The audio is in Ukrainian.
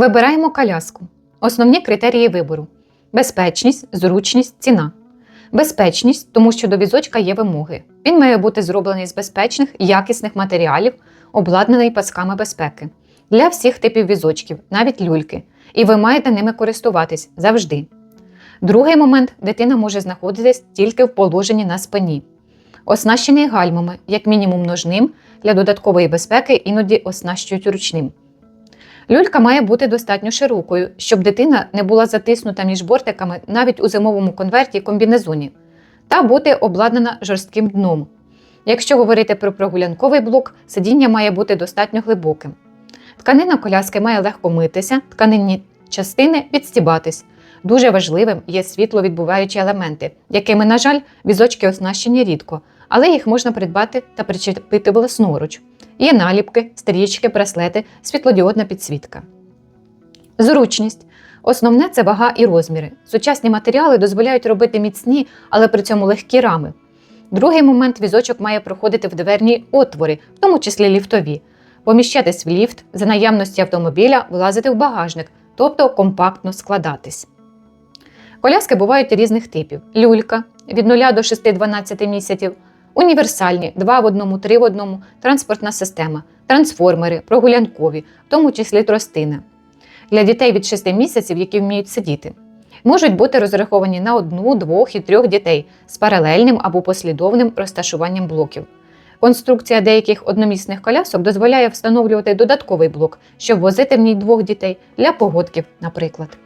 Вибираємо коляску. Основні критерії вибору: безпечність, зручність, ціна. Безпечність, тому що до візочка є вимоги. Він має бути зроблений з безпечних, якісних матеріалів, обладнаний пасками безпеки для всіх типів візочків, навіть люльки, і ви маєте ними користуватись завжди. Другий момент дитина може знаходитись тільки в положенні на спині. Оснащений гальмами, як мінімум ножним, для додаткової безпеки іноді оснащують ручним. Люлька має бути достатньо широкою, щоб дитина не була затиснута між бортиками навіть у зимовому конверті комбінезоні, та бути обладнана жорстким дном. Якщо говорити про прогулянковий блок, сидіння має бути достатньо глибоким. Тканина коляски має легко митися, тканинні частини відстібатись. Дуже важливим є світловідбуваючі елементи, якими, на жаль, візочки оснащені рідко, але їх можна придбати та причепити власноруч. Є наліпки, стрічки, браслети, світлодіодна підсвітка. Зручність. Основне це вага і розміри. Сучасні матеріали дозволяють робити міцні, але при цьому легкі рами. Другий момент візочок має проходити в дверні отвори, в тому числі ліфтові, поміщатись в ліфт, за наявності автомобіля влазити в багажник, тобто компактно складатись. Коляски бувають різних типів: люлька від 0 до 6-12 місяців, універсальні 2 в 1, 3 в 1, транспортна система, трансформери, прогулянкові, в тому числі тростина. Для дітей від 6 місяців, які вміють сидіти, можуть бути розраховані на одну, двох і трьох дітей з паралельним або послідовним розташуванням блоків. Конструкція деяких одномісних колясок дозволяє встановлювати додатковий блок, щоб возити в ній двох дітей для погодків, наприклад.